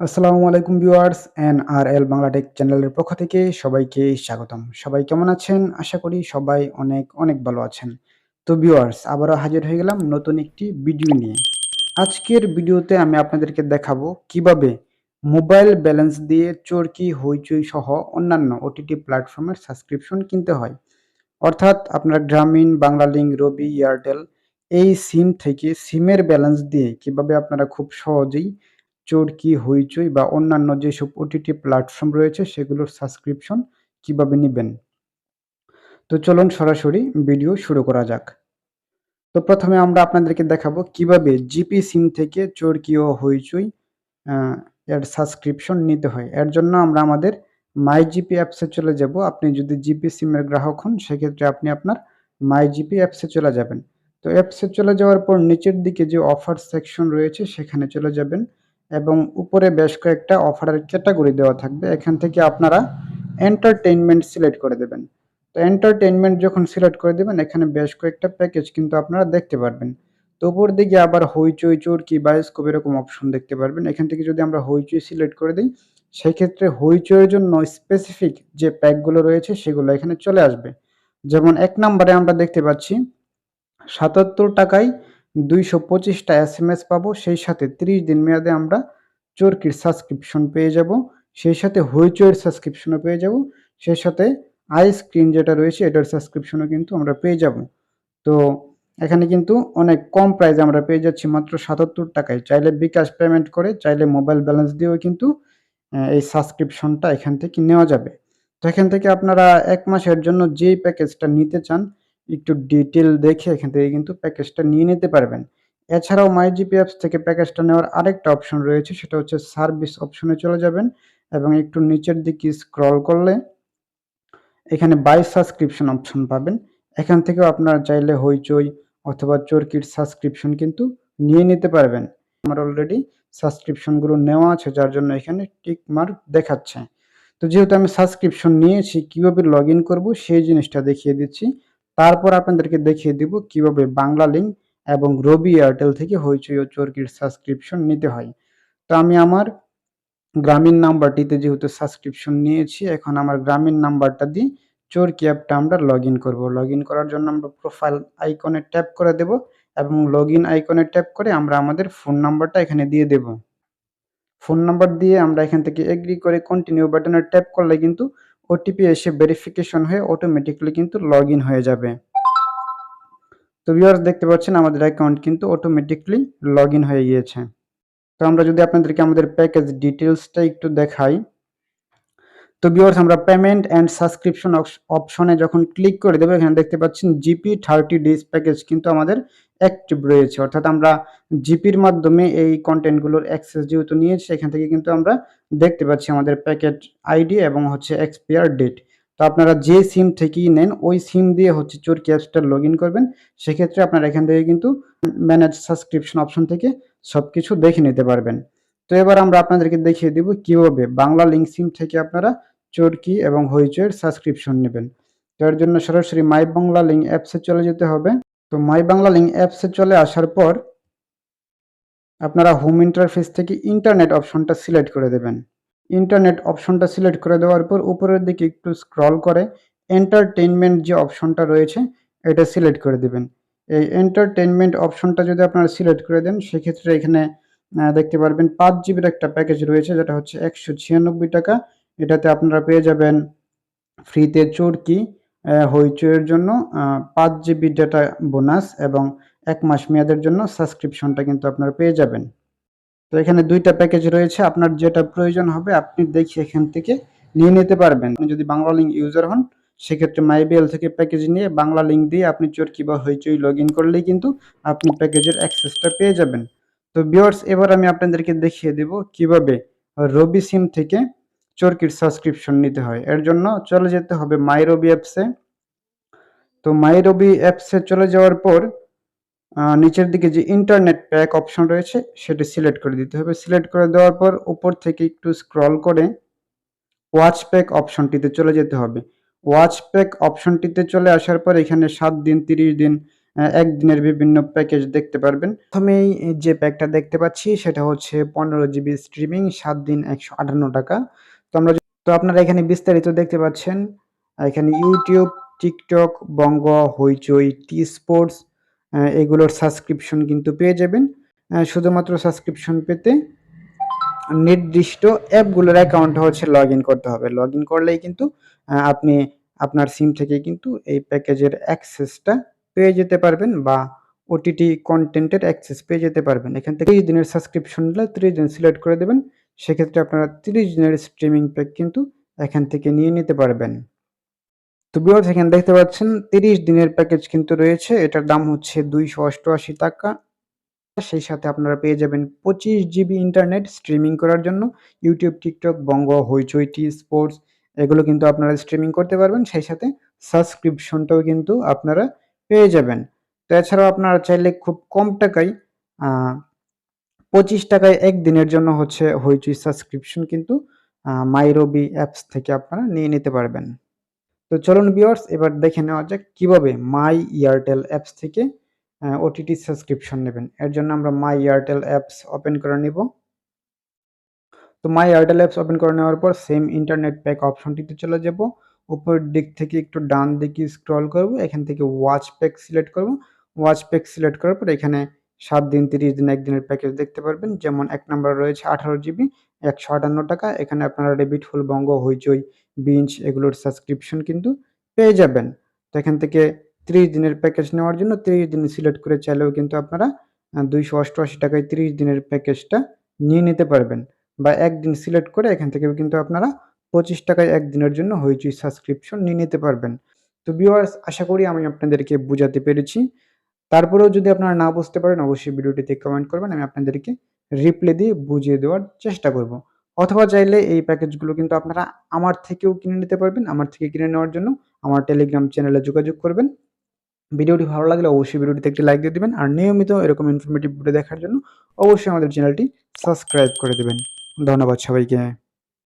আসসালামু আলাইকুম viewers N R L Bangla tech চ্যানেলের পক্ষ থেকে সবাইকে স্বাগতম। সবাই কেমন আছেন? আশা করি সবাই অনেক অনেক ভালো আছেন। তো ভিউয়ার্স, আবারও হাজির হয়ে গেলাম নতুন একটি ভিডিও নিয়ে। আজকের ভিডিওতে আমি আপনাদেরকে দেখাবো কীভাবে মোবাইল ব্যালেন্স দিয়ে চরকি, হইচই সহ অন্যান্য ওটিটি প্ল্যাটফর্মের সাবস্ক্রিপশন কিনতে হয়। অর্থাৎ আপনার গ্রামীণ, বাংলালিংক, রবি, এয়ারটেল, এই সিম থেকে সিমের ব্যালেন্স দিয়ে কীভাবে আপনারা খুব সহজেই চরকি হইচই বা অন্যান্য যেসব ওটিটি প্ল্যাটফর্ম রয়েছে সেগুলোর সাবস্ক্রিপশন কীভাবে নেবেন? তো চলুন সরাসরি ভিডিও শুরু করা যাক। তো প্রথমে আমরা আপনাদেরকে দেখাবো কীভাবে জিপি সিম থেকে চরকি ও হইচই এর সাবস্ক্রিপশন নিতে হয়। এর জন্য আমরা আমাদের মাই জিপি অ্যাপসে চলে যাব। আপনি যদি জিপি সিমের গ্রাহক হন, সেক্ষেত্রে আপনি আপনার মাই জিপি অ্যাপসে চলে যাবেন। তো অ্যাপসে চলে যাওয়ার পর নিচের দিকে যে অফার সেকশন রয়েছে, সেখানে চলে যাবেন। এবং উপরে বেশ কয়েকটা অফারের ক্যাটাগরি দেওয়া থাকবে। এখান থেকে আপনারা এন্টারটেইনমেন্ট সিলেক্ট করে দেবেন। তো এন্টারটেইনমেন্ট যখন সিলেক্ট করে দেবেন, এখানে বেশ কয়েকটা প্যাকেজ কিন্তু আপনারা দেখতে পারবেন। তো উপর দিকে আবার হইচই, চোরকি বায়োস্কোপ এরকম অপশন দেখতে পারবেন। এখান থেকে যদি আমরা হইচই সিলেক্ট করে দিই, সেক্ষেত্রে হইচইয়ের জন্য স্পেসিফিক যে প্যাকগুলো রয়েছে, সেগুলো এখানে চলে আসবে। যেমন এক নম্বরে আমরা দেখতে পাচ্ছি, সাতাত্তর টাকায় দুইশো পঁচিশটা এস এম এস পাবো, সেই সাথে ত্রিশ দিন মেয়াদে আমরা চরকির সাবস্ক্রিপশন পেয়ে যাব, সেই সাথে হইচইয়ের সাবস্ক্রিপশনও পেয়ে যাব, সেই সাথে আই স্ক্রিন যেটা রয়েছে এটার সাবস্ক্রিপশনও কিন্তু আমরা পেয়ে যাব। তো এখানে কিন্তু অনেক কম প্রাইসে আমরা পেয়ে যাচ্ছি মাত্র সাতাত্তর টাকায়। চাইলে বিকাশ পেমেন্ট করে, চাইলে মোবাইল ব্যালেন্স দিয়েও কিন্তু এই সাবস্ক্রিপশনটা এখান থেকে নেওয়া যাবে। তো এখান থেকে আপনারা এক মাসের জন্য যেই প্যাকেজটা নিতে চান একটু ডিটেল দেখে এখান থেকে কিন্তু প্যাকেজটা নিয়ে নিতে পারবেন। এছাড়াও মাই জিপি অ্যাপস থেকে প্যাকেজটা নেওয়ার আরেকটা অপশন রয়েছে, সেটা হচ্ছে সার্ভিস অপশনে চলে যাবেন এবং একটু নিচের দিকে স্ক্রল করলে এখানে বাই সাবস্ক্রিপশন অপশন পাবেন। এখান থেকেও আপনারা চাইলে হইচই অথবা চরকির সাবস্ক্রিপশন কিন্তু নিয়ে নিতে পারবেন। আমার অলরেডি সাবস্ক্রিপশনগুলো নেওয়া আছে, যার জন্য এখানে টিক মার্ক দেখাচ্ছে। তো যেহেতু আমি সাবস্ক্রিপশন নিয়েছি, কীভাবে লগ ইন করব সেই জিনিসটা দেখিয়ে দিচ্ছি। তারপর আপনাদেরকে দেখিয়ে দিব কীভাবে বাংলা লিঙ্ক এবং রবি এয়ারটেল থেকে হইচই ও চরকির সাবস্ক্রিপশন নিতে হয়। তো আমি আমার গ্রামীণ নাম্বারটিতে যেহেতু সাবস্ক্রিপশন নিয়েছি, এখন আমার গ্রামীণ নাম্বারটা দিয়ে চরকি অ্যাপটা আমরা লগ ইন করব। লগ ইন করার জন্য আমরা প্রোফাইল আইকনে ট্যাপ করে দেব এবং লগ ইন আইকনে ট্যাপ করে আমরা আমাদের ফোন নাম্বারটা এখানে দিয়ে দেব। ফোন নাম্বার দিয়ে আমরা এখান থেকে এগ্রি করে কন্টিনিউ বাটনে ট্যাপ করলে কিন্তু ওটিপি এসে ভেরিফিকেশন হয়ে অটোমেটিকলি কিন্তু লগ হয়ে যাবে। তো ভিউয়ার্স দেখতে পাচ্ছেন, আমাদের অ্যাকাউন্ট কিন্তু অটোমেটিকলি লগ হয়ে গিয়েছে। তো আমরা যদি আপনাদেরকে আমাদের প্যাকেজ ডিটেলসটা একটু দেখাই। তো ভিউয়ার্স আমরা পেমেন্ট অ্যান্ড সাবস্ক্রিপশন অপশনে যখন ক্লিক করে দেবো, এখানে দেখতে পাচ্ছেন জিপি থার্টি ডেজ প্যাকেজ কিন্তু আমাদের অ্যাক্টিভ রয়েছে। অর্থাৎ আমরা জিপির মাধ্যমে এই কন্টেন্টগুলোর অ্যাক্সেস যেহেতু নিয়েছি, এখান থেকে কিন্তু আমরা দেখতে পাচ্ছি আমাদের প্যাকেট আইডি এবং হচ্ছে এক্সপায়ার ডেট তো আপনারা যে সিম থেকেই নেন, ওই সিম দিয়ে হচ্ছে চোরকি অ্যাপসটা লগ করবেন। সেক্ষেত্রে আপনারা এখান থেকে কিন্তু ম্যানেজ সাবস্ক্রিপশন অপশন থেকে সব কিছু দেখে নিতে পারবেন। তো এবার আমরা আপনাদেরকে দেখিয়ে দিব কীভাবে বাংলা লিঙ্ক সিম থেকে আপনারা চরকি এবং হইচইয়ের সাবস্ক্রিপশন নেবেন। তো এর জন্য সরাসরি মাই বাংলা লিঙ্ক অ্যাপসে চলে যেতে হবে। তো মাই বাংলা লিঙ্ক অ্যাপসে চলে আসার পর আপনারা হোম ইন্টারফেস থেকে ইন্টারনেট অপশনটা সিলেক্ট করে দেবেন। ইন্টারনেট অপশনটা সিলেক্ট করে দেওয়ার পর উপরের দিকে একটু স্ক্রল করে এন্টারটেনমেন্ট যে অপশনটা রয়েছে এটা সিলেক্ট করে দেবেন। এই এন্টারটেনমেন্ট অপশনটা যদি আপনারা সিলেক্ট করে দেন, সেক্ষেত্রে এখানে দেখতে পারবেন, পাঁচ জিবির একটা প্যাকেজ রয়েছে, যেটা হচ্ছে একশো ছিয়ানব্বই টাকা। এটাতে আপনারা পেয়ে যাবেন ফ্রিতে চরকি হইচইয়ের জন্য পাঁচ জিবি ডেটা বোনাস এবং এক মাস মেয়াদের জন্য সাবস্ক্রিপশনটা কিন্তু আপনারা পেয়ে যাবেন। তো এখানে দুইটা প্যাকেজ রয়েছে, আপনার যেটা প্রয়োজন হবে আপনি দেখে এখান থেকে নিয়ে নিতে পারবেন। আপনি যদি বাংলা লিঙ্ক ইউজার হন, সেক্ষেত্রে মাইবিএল থেকে প্যাকেজ নিয়ে বাংলা লিঙ্ক দিয়ে আপনি চরকি বা হইচই লগ ইন করলেই কিন্তু আপনি প্যাকেজের অ্যাক্সেসটা পেয়ে যাবেন। তো বিয়ার্স এবার আমি আপনাদেরকে দেখিয়ে দেব কীভাবে রবি সিম থেকে চরকির সাবস্ক্রিপশন নিতে হয়। এর জন্য চলে যেতে হবে মাই রবি অ্যাপসে তো মাই রবি অ্যাপসে চলে যাওয়ার পর নিচের দিকে যে ইন্টারনেট প্যাক অপশন রয়েছে, সেটি সিলেক্ট করে দিতে হবে। সিলেক্ট করে দেওয়ার পর উপর থেকে একটু স্ক্রল করে ওয়াচ প্যাক অপশনটিতে চলে যেতে হবে। ওয়াচ প্যাক অপশনটিতে চলে আসার পর এখানে সাত দিন, তিরিশ দিন একদিনের বিভিন্ন প্যাকেজ দেখতে পারবেন। প্রথমেই যে প্যাকটা দেখতে পাচ্ছি, সেটা হচ্ছে পনেরো জিবি স্ট্রিমিং সাত দিন একশো আটান্ন টাকা। তো আমরা তো আপনারা এখানে বিস্তারিত দেখতে পাচ্ছেন, এখানে YouTube TikTok Bongo, Hoichoi T sports এগুলোর সাবস্ক্রিপশন কিন্তু পেয়ে যাবেন। শুধুমাত্র সাবস্ক্রিপশন পেতে নির্দিষ্ট অ্যাপগুলোর অ্যাকাউন্ট হচ্ছে লগ করতে হবে। লগ করলেই কিন্তু আপনি আপনার সিম থেকে কিন্তু এই প্যাকেজের অ্যাক্সেসটা পেয়ে যেতে পারবেন বা ওটিটি কন্টেন্টের অ্যাক্সেস পেয়ে যেতে পারবেন। এখান থেকে তিরিশ দিনের সাবস্ক্রিপশন নিলে তিরিশ দিন সিলেক্ট করে দেবেন। সেক্ষেত্রে আপনারা তিরিশ দিনের স্ট্রিমিং প্যাক কিন্তু এখান থেকে নিয়ে নিতে পারবেন। তো বিয়ার্স এখানে দেখতে পাচ্ছেন, তিরিশ দিনের প্যাকেজ কিন্তু রয়েছে। এটার দাম হচ্ছে দুইশো অষ্টআশি টাকা। সেই সাথে আপনারা পেয়ে যাবেন পঁচিশ জিবি ইন্টারনেট স্ট্রিমিং করার জন্য। YouTube TikTok Bongo, Hoichoi T sports এগুলো কিন্তু আপনারা স্ট্রিমিং করতে পারবেন। সেই সাথে সাবস্ক্রিপশনটাও কিন্তু আপনারা পেয়ে যাবেন। তো এছাড়াও আপনারা চাইলে খুব কম টাকায় পঁচিশ টাকায় একদিনের জন্য হচ্ছে হইচই সাবস্ক্রিপশন কিন্তু মাইরবি অ্যাপস থেকে আপনারা নিয়ে নিতে পারবেন। তো চলুন বিওয়ার্স এবার দেখে নেওয়া যাক কীভাবে মাই এয়ারটেল অ্যাপস থেকে ওটিটি সাবস্ক্রিপশন নেবেন। এর জন্য আমরা মাই এয়ারটেল অ্যাপস ওপেন করে নিব। তো মাই এয়ারটেল অ্যাপস ওপেন করে নেওয়ার পর সেম ইন্টারনেট প্যাক অপশনটিতে চলে যাব। উপরের দিক থেকে একটু ডান দিকে স্ক্রল করব, এখান থেকে ওয়াচ প্যাক সিলেক্ট করব। ওয়াচ প্যাক সিলেক্ট করার পর এখানে সাত দিন, তিরিশ দিন একদিনের প্যাকেজ দেখতে পারবেন। যেমন এক নম্বর রয়েছে আঠারো জিবি একশো আটান্ন টাকা। এখানে আপনারা ডেবিট ফুল বঙ্গ হইচই বিঞ্চ এগুলোর সাবস্ক্রিপশন কিন্তু পেয়ে যাবেন। তো এখান থেকে তিরিশ দিনের প্যাকেজ নেওয়ার জন্য তিরিশ দিন সিলেক্ট করে চাইলেও কিন্তু আপনারা দুইশো অষ্টআশি টাকায় তিরিশ দিনের প্যাকেজটা নিয়ে নিতে পারবেন। বা একদিন সিলেক্ট করে এখান থেকে কিন্তু আপনারা পঁচিশ টাকায় একদিনের জন্য হইচই সাবস্ক্রিপশন নিয়ে নিতে পারবেন। তো ভিউয়ার্স আশা করি আমি আপনাদেরকে বোঝাতে পেরেছি। তারপরেও যদি আপনারা না বুঝতে পারেন, অবশ্যই ভিডিওটিতে কমেন্ট করবেন, আমি আপনাদেরকে রিপ্লে দিয়ে বুঝিয়ে দেওয়ার চেষ্টা করব। অথবা চাইলে এই প্যাকেজগুলো কিন্তু আপনারা আমার থেকেও কিনে নিতে পারবেন, আমার থেকে কিনে নেওয়ার জন্য আমার টেলিগ্রাম চ্যানেলে যোগাযোগ করবেন। ভিডিওটি ভালো লাগলে অবশ্যই ভিডিওটিতে একটি লাইক দিয়ে দেবেন, আর নিয়মিত এরকম ইনফরমেটিভ ভিডিও দেখার জন্য অবশ্যই আমাদের চ্যানেলটি সাবস্ক্রাইব করে দেবেন। ধন্যবাদ সবাইকে।